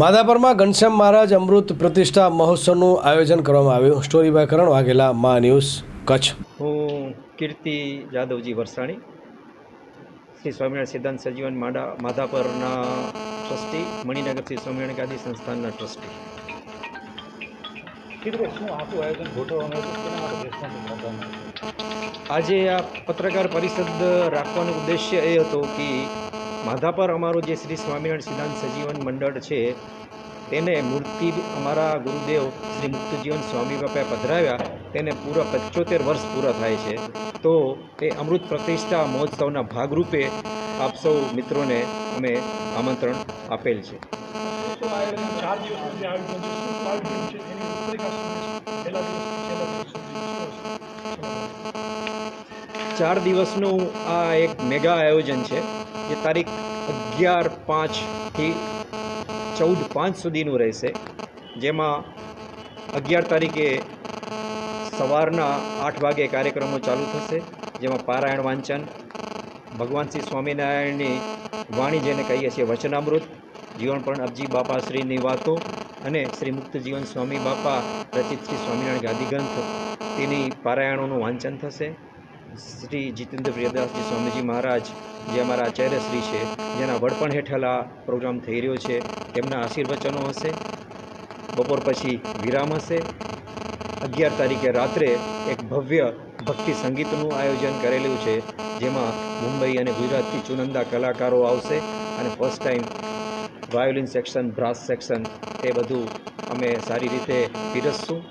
માધાપરમાં ઘનશ્યામ મહારાજ અમૃત પ્રતિષ્ઠા મહોત્સવનું આયોજન કરવામાં આવ્યું. સ્ટોરી બાય કરણ વાઘેલા મા ન્યૂઝ કચ્છ. હું કીર્તિ જાદવજી વરસાણી શ્રી સ્વામિનારાયણ સિદ્ધાંત સજીવન માડા માધાપરના ટ્રસ્ટી મણિનગર શ્રી સ્વામિનારાયણ ગાદી સંસ્થાનના ટ્રસ્ટી. આજે આ પત્રકાર પરિષદ રાખવાનો ઉદ્દેશ્ય એ હતો કે માધાપર અમારું જે શ્રી સ્વામિનારાયણ સિદ્ધાંત સજીવન મંડળ છે, તેને મૂર્તિ અમારા ગુરુદેવ શ્રી મુક્તજીવન સ્વામી બાપાએ પધરાવ્યા, તેને પૂરા પંચોતેર વર્ષ પૂરા થાય છે. તો એ અમૃત પ્રતિષ્ઠા મહોત્સવના ભાગરૂપે આપ સૌ મિત્રોને અમે આમંત્રણ આપેલ છે. ચાર દિવસનું આ એક મેગા આયોજન છે, જે તારીખ અગિયાર પાંચથી ચૌદ, પાંચ સુધીનું રહેશે. જેમાં અગિયાર તારીખે સવારના આઠ વાગે કાર્યક્રમો ચાલુ થશે, જેમાં પારાયણ વાંચન, ભગવાન શ્રી સ્વામિનારાયણની વાણી જેને કહીએ છીએ વચનામૃત જીવનપર્ણ અબજી બાપાશ્રીની વાતો અને શ્રી મુક્ત જીવન સ્વામી બાપા, રચિત શ્રી સ્વામિનારાયણ ગાદી ગ્રંથ તેની પારાયણોનું વાંચન થશે. શ્રી જીતેન્દ્ર પ્રિયદાસજી સ્વામીજી મહારાજ, જે અમારા આચાર્યશ્રી છે, જેના વડપણ હેઠળ આ પ્રોગ્રામ થઈ રહ્યો છે, તેમના આશીર્વચનો હશે. બપોર પછી વિરામ હશે. અગિયાર તારીખે રાત્રે એક ભવ્ય ભક્તિ સંગીતનું આયોજન કરેલું છે, જેમાં મુંબઈ અને ગુજરાતથી ચુનંદા કલાકારો આવશે અને first time violin section brass section એ બધું અમે સારી રીતે પીરસશું.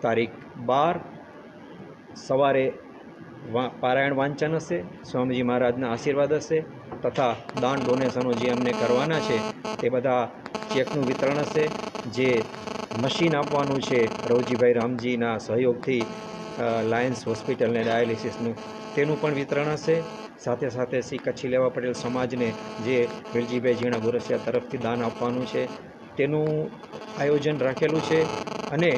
તારીખ બાર, સવારે પારાયણ વાંચન હશે, સ્વામીજી મહારાજના આશીર્વાદ હશે, તથા દાન ડોનેશનો જે અમને કરવાના છે, તે બધા ચેકનું વિતરણ હશે, જે મશીન આપવાનું છે રવજીભાઈ રામજીના સહયોગથી લાયન્સ હોસ્પિટલ ને ડાયાલિસિસનું, તેનું પણ વિતરણ હશે. સાથે સાથે શ્રી કચ્છી લેવા પટેલ સમાજને જે વિરજીભાઈ ઝીણા ગોરસિયા તરફથી દાન આપવાનું છે, તેનું આયોજન રાખેલું છે. અને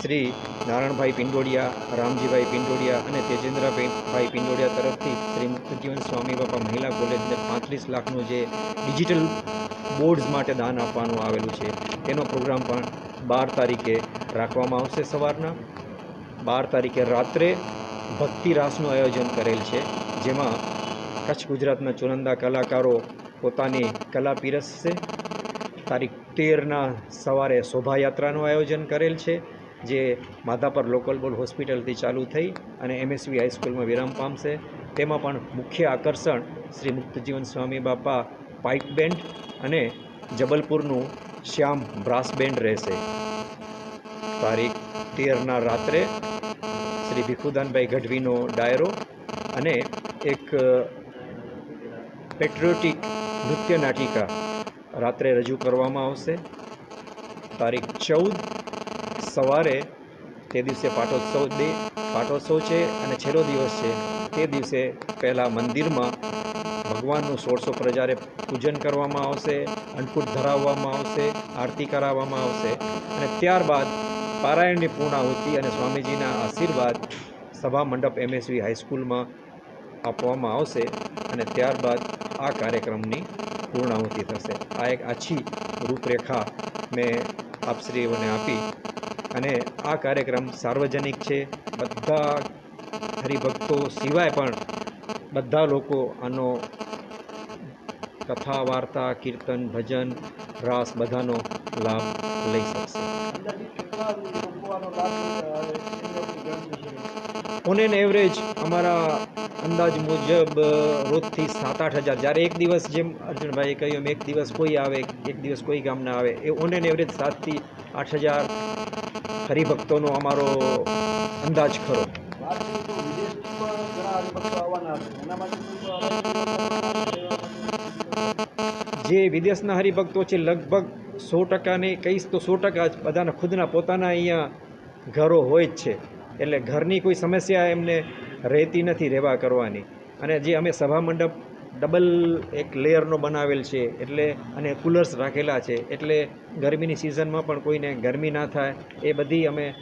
શ્રી નારાયણભાઈ પિંડોડિયા, રામજીભાઈ પિંડોડિયા અને તેજેન્દ્રભાઈ પિંડોડિયા તરફથી શ્રી મુક્તજીવન સ્વામી બાપા મહિલા કોલેજને પાંત્રીસ લાખનું જે ડિજિટલ બોર્ડ્સ માટે દાન આપવાનું આવેલું છે તેનો પ્રોગ્રામ પણ બાર તારીખે રાખવામાં આવશે સવારના. બાર તારીખે રાત્રે ભક્તિ રાસનું આયોજન કરેલ છે, જેમાં કચ્છ ગુજરાતના ચુનંદા કલાકારો પોતાની કલા પીરસશે. તારીખ તેરના સવારે શોભાયાત્રાનું આયોજન કરેલ છે. જે માધાપર લોકલ બોર્ડ હોસ્પિટલથી ચાલુ થઈ અને એમએસવી હાઈસ્કૂલમાં વિરામ પામશે. તેમાં પણ મુખ્ય આકર્ષણ શ્રી મુક્તજીવન સ્વામી બાપા પાઇક બેન્ડ અને જબલપુરનું શ્યામ બ્રાસ બેન્ડ રહેશે. તારીખ તેરના રાત્રે શ્રી ભીખુદાનભાઈ ગઢવીનો ડાયરો અને એક પેટ્રિયોટિક નૃત્ય નાટિકા રાત્રે રજૂ કરવામાં આવશે. તારીખ ચૌદ સવારે તે દિવસે પાટોત્સવ દે પાટોત્સવ છે અને છેલ્લો દિવસ છે. તે દિવસે પહેલાં મંદિરમાં ભગવાનનું સોળસો પ્રજારે પૂજન કરવામાં આવશે અન્નકૂટ ધરાવવામાં આવશે, આરતી કરાવવામાં આવશે અને ત્યારબાદ પારાયણની પૂર્ણાહુતિ અને સ્વામીજીના આશીર્વાદ સભા મંડપ એમએસવી હાઈસ્કૂલમાં આપવામાં આવશે અને ત્યારબાદ આ કાર્યક્રમની પૂર્ણાહુતિ થશે. આ એક આછી રૂપરેખા મેં આપશ્રીઓને આપી. અને આ કાર્યક્રમ સાર્વજનિક છે. બધા હરિભક્તો સિવાય પણ બધા લોકો આનો કથા વાર્તા કીર્તન ભજન રાસ બધાનો લાભ લઈ શકશે. ઓન એન એવરેજ અમારા અંદાજ મુજબ રોજથી સાત આઠ હજાર. જ્યારે એક દિવસ જેમ અર્જુનભાઈએ કહ્યું એમ એક દિવસ કોઈ આવે, એક દિવસ કોઈ ગામના આવે. એ ઓન એન એવરેજ સાતથી આઠ હજાર હરિભક્તોનો અમારો અંદાજ ખરો. જે વિદેશના હરિભક્તો છે, લગભગ સો ટકાને કહીશ તો સો ટકા જ બધાના ખુદના પોતાના અહીંયા ઘરો હોય જ છે. એટલે ઘરની કોઈ સમસ્યા એમને રહેતી નથી રહેવા કરવાની. અને જે અમે સભા મંડપ ડબલ એક લેયરનો બનાવેલ છે, એટલે અને કુલર્સ રાખેલા છે, એટલે ગરમીની સિઝનમાં પણ કોઈને ગરમી ના થાય, એ બધી અમે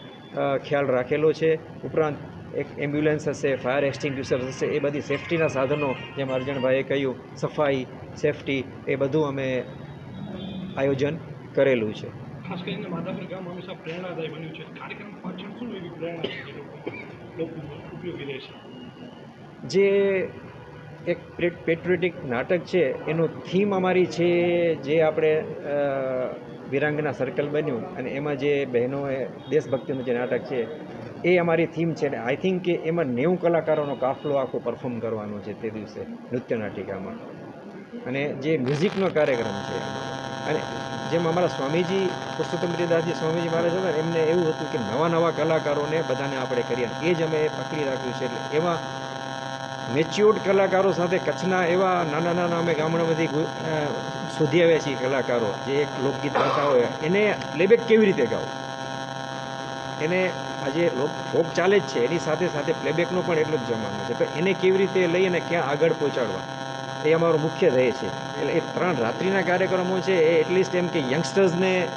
ખ્યાલ રાખેલો છે. ઉપરાંત એક એમ્બ્યુલન્સ હશે, ફાયર એક્સટિંગ્યુશર હશે, એ બધી સેફટીના સાધનો, જેમ અર્જણભાઈએ કહ્યું, સફાઈ, સેફટી, એ બધું અમે આયોજન કરેલું છે. ખાસ કરીને ઉપયોગી રહેશે જે એક પેટ્રિયોટિક નાટક છે, એનું થીમ અમારી છે જે આપણે વિરાંગના સર્કલ બન્યું અને એમાં જે બહેનોએ, દેશભક્તિનું જે નાટક છે, એ અમારી થીમ છે. ને આઈ થિંક કે એમાં નેવું કલાકારોનો કાફલો આખો પરફોર્મ કરવાનો છે તે દિવસે નૃત્ય નાટિકામાં. અને જે મ્યુઝિકનો કાર્યક્રમ છે અને જેમ અમારા સ્વામીજી પુરુષોત્તમપ્રિયદાસજી સ્વામીજી મહારાજ હતા, એમને એવું હતું કે નવા નવા કલાકારોને બધાને આપણે કરીએ એ જ અમે પકડી રાખ્યું છે. એટલે એમાં મેચ્યોર્ડ કલાકારો સાથે કચ્છના એવા નાના નાના અમે ગામડામાંથી શોધી આવ્યા છીએ કલાકારો, જે એક લોકગીત ગાતા હોય. એને પ્લેબેક કેવી રીતે ગાવું? એને આજે લોક ફોક ચાલે જ છે. એની સાથે સાથે પ્લેબેકનો પણ એટલો જ જમાનો છે. તો એને કેવી રીતે લઈ અને ક્યાં આગળ પહોંચાડવા? એ અમારો મુખ્ય ધ્યેય છે. એટલે એ ત્રણ રાત્રિના કાર્યક્રમો છે, એ એટલીસ્ટ એમ કે યંગસ્ટર્સને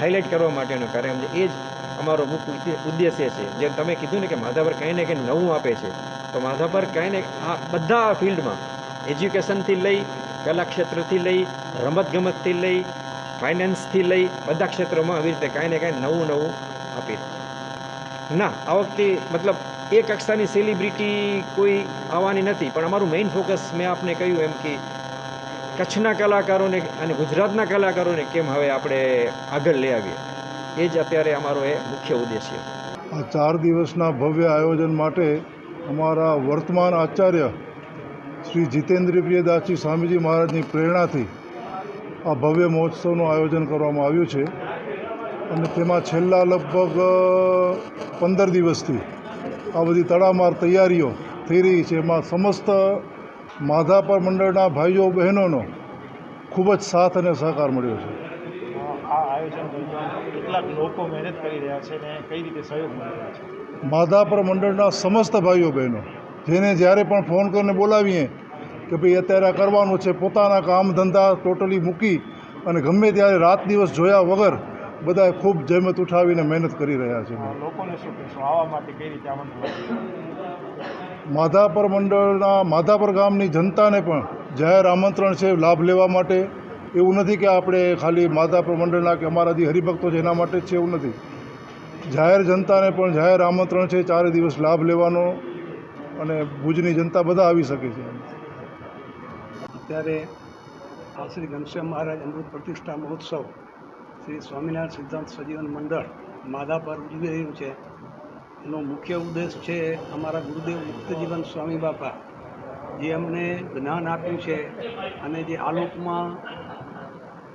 હાઇલાઇટ કરવા માટેનો કાર્યક્રમ છે. એ જ અમારો મુખ્ય ઉદ્દેશ્ય છે. જેમ તમે કીધું ને કે માધાપર કંઈ ને કંઈ નવું આપે છે. તો માધાપર કંઈ ને આ બધા ફિલ્ડમાં એજ્યુકેશનથી લઈ કલા ક્ષેત્રથી લઈ, રમતગમતથી લઈ ફાઇનાન્સથી લઈ બધા ક્ષેત્રોમાં આવી રીતે કાંઈ ને કાંઈ નવું નવું આપી. ના, આ વખતે મતલબ એ કક્ષાની સેલિબ્રિટી કોઈ આવવાની નથી, પણ અમારું મેઇન ફોકસ મેં આપને કહ્યું એમ કે કચ્છના કલાકારોને અને ગુજરાતના કલાકારોને કેમ હવે આપણે આગળ લઈ આવીએ. એ જ અત્યારે અમારો એ મુખ્ય ઉદ્દેશ્ય. આ ચાર દિવસના ભવ્ય આયોજન માટે અમારા વર્તમાન આચાર્ય શ્રી જીતેન્દ્ર પ્રિયદાસજી સ્વામીજી મહારાજની પ્રેરણાથી આ ભવ્ય મહોત્સવનું આયોજન કરવામાં આવ્યું છે. અને તેમાં છેલ્લા લગભગ પંદર દિવસથી આ બધી તડામાર તૈયારીઓ થઈ રહી છે. એમાં સમસ્ત માધાપર મંડળના ભાઈઓ બહેનોનો ખૂબ જ સાથ અને સહકાર મળ્યો છે. આ આયોજન દરમિયાન કેટલાક લોકો મહેનત કરી રહ્યા છે અને કઈ રીતે સહયોગ મળી રહ્યો છે? માધાપર મંડળના સમસ્ત ભાઈઓ બહેનો જેને જ્યારે પણ ફોન કરીને બોલાવીએ કે ભાઈ અત્યારે આ કરવાનું છે પોતાના કામ ધંધા ટોટલી મૂકી અને ગમે ત્યારે રાત દિવસ જોયા વગર બધાએ ખૂબ જહેમત ઉઠાવીને મહેનત કરી રહ્યા છે. લોકોને શું કહેશો? આવવા માટે કઈ રીતે આમંત્રણ માધાપર મંડળના માધાપર ગામની જનતાને પણ જાહેર આમંત્રણ છે લાભ લેવા માટે. એવું નથી કે આપણે ખાલી માધાપર મંડળના કે અમારા જે હરિભક્તો છે એના માટે જ છે એવું નથી. જાહેર જનતાને પણ જાહેર આમંત્રણ છે ચારે દિવસ લાભ લેવાનો અને ભુજની જનતા બધા આવી શકે છે. અત્યારે આ શ્રી ઘનશ્યામ મહારાજ અમૃત પ્રતિષ્ઠા મહોત્સવ શ્રી સ્વામિનારાયણ સિદ્ધાંત સજીવન મંડળ માધા પર ઉજવી રહ્યું છે. એનો મુખ્ય ઉદ્દેશ છે અમારા ગુરુદેવ મુક્તજીવન સ્વામી બાપા, જે અમને જ્ઞાન આપ્યું છે અને જે આલોકમાં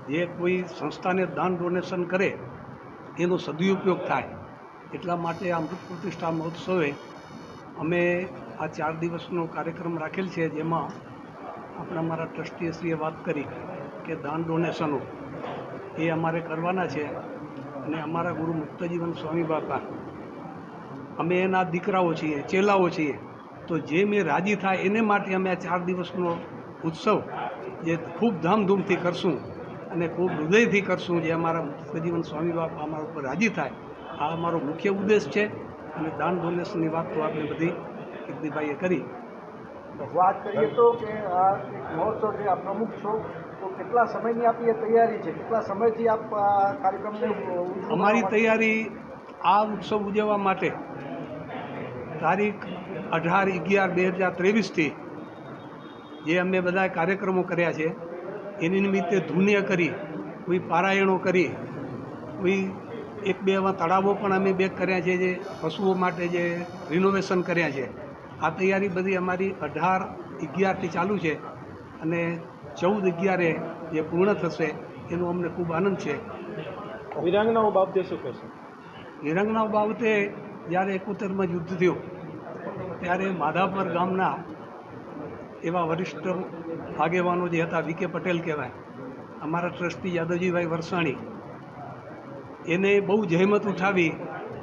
જે કોઈ સંસ્થાને દાન ડોનેશન કરે, એનો સદુપયોગ થાય. એટલા માટે આ અમૃત પ્રતિષ્ઠા મહોત્સવે અમે આ ચાર દિવસનો કાર્યક્રમ રાખેલ છે, જેમાં આપણા અમારા ટ્રસ્ટીશ્રીએ વાત કરી કે દાન ડોનેશનો. એ અમારે કરવાના છે. અને અમારા ગુરુ મુક્તજીવન સ્વામી બાપા. અમે એના દીકરાઓ છીએ, ચેલાઓ છીએ. તો જે મેં રાજી થાય એને માટે અમે આ ચાર દિવસનો ઉત્સવ, જે ખૂબ ધામધૂમથી કરશું અને ખૂબ હૃદયથી કરશું જે અમારા મુક્તજીવન સ્વામી બાપા અમારા ઉપર રાજી થાય, આ અમારો મુખ્ય ઉદ્દેશ છે. અને દાન ડોનેશનની વાત તો આપણે બધી કીર્તિભાઈએ કરી. વાત કરીએ તો કે આ મહોત્સવ છે, આ પ્રમુખ છો. તો કેટલા સમયની આપી એ તૈયારી છે? કેટલા સમયથી આપ કાર્યક્રમને અમારી તૈયારી આ ઉત્સવ ઉજવવા માટે તારીખ અઢાર અગિયાર બે હજાર ત્રેવીસથી જે અમે બધા કાર્યક્રમો કર્યા છે, એની નિમિત્તે ધૂન્ય કરી, કોઈ પારાયણો કરી, કોઈ એક બે એવા તળાવો પણ અમે બે કર્યા છે જે પશુઓ માટે જે રિનોવેશન કર્યા છે. આ તૈયારી બધી અમારી અઢાર અગિયારથી ચાલુ છે અને ચૌદ અગિયારે જે પૂર્ણ થશે એનો અમને ખૂબ આનંદ છે. વિરાંગનાઓ બાબતે શું કહેશો? વિરંગના બાબતે જ્યારે એકોતેરમાં યુદ્ધ થયું ત્યારે માધાપર ગામના એવા વરિષ્ઠ આગેવાનો જે હતા વી કે પટેલ કહેવાય અમારા ટ્રસ્ટી યાદવજીભાઈ વરસાણી એને બહુ જહેમત ઉઠાવી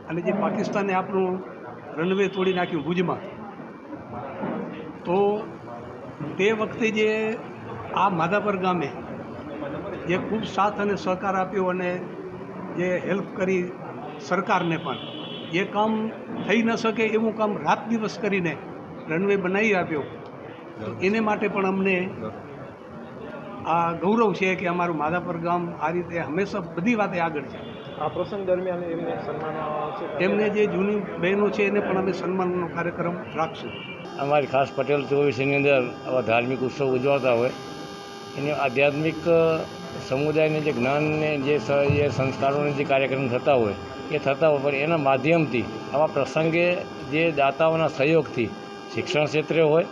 અને જે પાકિસ્તાને આપણું રનવે તોડી નાખ્યું ભુજમાં. તો તે વખતે જે આ માધાપર ગામે જે ખૂબ સાથ અને સહકાર આપ્યો અને જે હેલ્પ કરી સરકારને પણ એ કામ થઈ ન શકે એવું કામ રાત દિવસ કરીને રનવે બનાવી આપ્યો. તો એને માટે પણ અમને આ ગૌરવ છે કે અમારું માધાપર ગામ આ રીતે હંમેશા બધી વાતે આગળ છે. આ પ્રસંગ દરમિયાન એમને સન્માન છે એમને જે જૂની બહેનો છે એને પણ અમે સન્માનનો કાર્યક્રમ રાખશું. અમારી ખાસ પટેલ ચોવીસની અંદર આવા ધાર્મિક ઉત્સવ ઉજવાતા હોય. એની આધ્યાત્મિક સમુદાયને જે જ્ઞાનને જે એ સંસ્કારોને જે કાર્યક્રમ થતા હોય, એ થતા હોય, પણ એના માધ્યમથી, આવા પ્રસંગે જે દાતાઓના સહયોગથી શિક્ષણ ક્ષેત્રે હોય,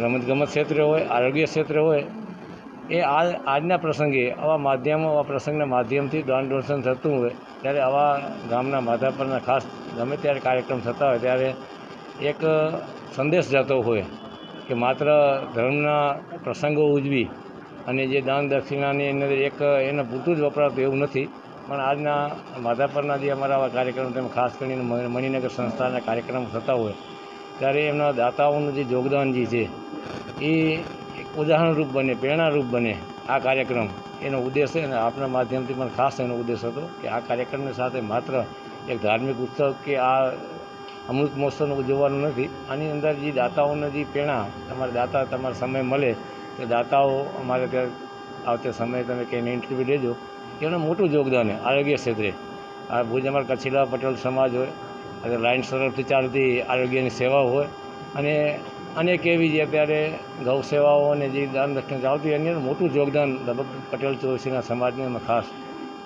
રમતગમત ક્ષેત્રે હોય, આરોગ્ય ક્ષેત્રે હોય, એ આ, આજના પ્રસંગે, આવા માધ્યમો, આવા પ્રસંગના માધ્યમથી દાન ડોનેશન થતું હોય, ત્યારે આવા ગામના માધા પરના ખાસ ગમે ત્યારે કાર્યક્રમ થતા હોય, ત્યારે એક સંદેશ જતો હોય કે માત્ર ધર્મના પ્રસંગો ઉજવી અને જે દાન દક્ષિણાની અંદર એક એને પૂરતું જ વપરાતું એવું નથી, પણ આજના માધાપરના જે અમારા કાર્યક્રમ તેમ ખાસ કરીને મણિનગર સંસ્થાના કાર્યક્રમ થતા હોય, ત્યારે એમના દાતાઓનું જે યોગદાન જે છે, એ એક ઉદાહરણરૂપ બને, પ્રેરણારૂપ બને આ કાર્યક્રમ. એનો ઉદ્દેશ અને આપના માધ્યમથી પણ ખાસ એનો ઉદ્દેશ હતો કે આ કાર્યક્રમની સાથે માત્ર એક ધાર્મિક ઉત્સવ કે આ અમૃત મહોત્સવનું ઉજવવાનું નથી. આની અંદર જે દાતાઓને જે પ્રેરણા તમારા દાતા તમારા સમય મળે તો દાતાઓ અમારે ત્યાં આવતે સમયે તમે કંઈને ઇન્ટરવ્યૂ લેજો એનું મોટું યોગદાન આરોગ્ય ક્ષેત્રે. આ ભુજ અમારા કચ્છીલા પટેલ સમાજ હોય, અને લાયન્સ તરફથી ચાલતી આરોગ્યની સેવાઓ હોય, અને અનેક એવી જે અત્યારે ગૌ સેવાઓ અને જે દાન દક્ષિણ ચાલતી હોય, એની મોટું યોગદાન લગભગ પટેલ ચોવીસીના સમાજની ખાસ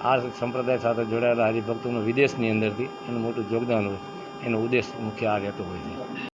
આ સંપ્રદાય સાથે જોડાયેલા હરિભક્તોનું વિદેશની અંદરથી એનું મોટું યોગદાન હોય. એનો ઉદ્દેશ મુખ્ય આ રહેતો હોય છે.